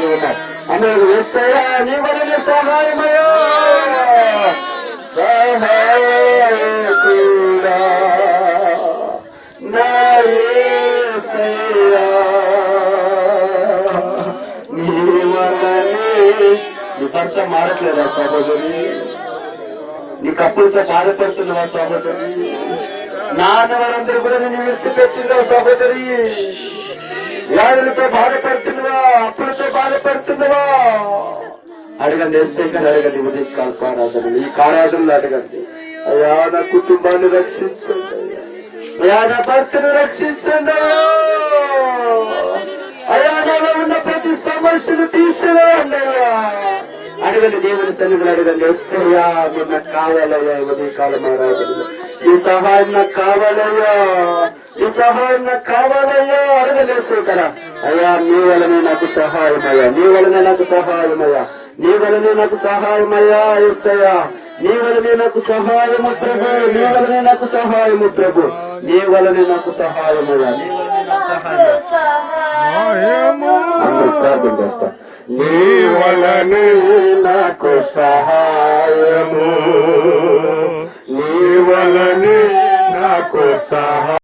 చేస్తూ ఉన్నారు అనేక వేస్తాయా? నీ సహాయమయ్యా! సహాయకుడా నా నీ నీ భర్త మారట్లేదా సహోదరి నీకు అప్పులతో బాధపడుతున్నావా సహోదరి నాన్న వారందరూ కూడా నేను విడిచిపెట్టిందా సహోదరి. వ్యాధులతో బాధపడుతున్నావా? అడగండి ఎస్టేషన్ అడగండి ఉదయం కాల కారాధనలు ఈ కారాధనలు అడగండి అయ్యా నా కుటుంబాన్ని రక్షించండి. అయ్యా. నా భర్తను రక్షించండి. అయ్యా. నాలో ఉన్న ప్రతి సమస్యను తీసివేయండి. అయ్యా అడగండి దేవుని సన్నిధిలో అడగండి ఎస్సయ్యా మీరు నాకు కావాలయ్యా ఉదయం కాలం ఆరాధనలు. ఈ సహాయం నాకు కావాలయ్యా. ఈ సహాయం నాకు కావాలయ్యా. అడగండి కదా అయ్యా నీ వలనే నాకు సహాయమయ్యా నీ వలనే నాకు సహాయమయ్యా. నీ వలనే నాకు సహాయమయ్యా ఏసయ్యా నీ వలనే నాకు సహాయము ప్రభు. నీ వలనే నాకు సహాయము ప్రభు. నీ వలనే నాకు సహాయమయ్యా. అందరూ ప్రార్థన నీ వలనే నాకు సహాయము. నీ వలనే నాకు సహాయం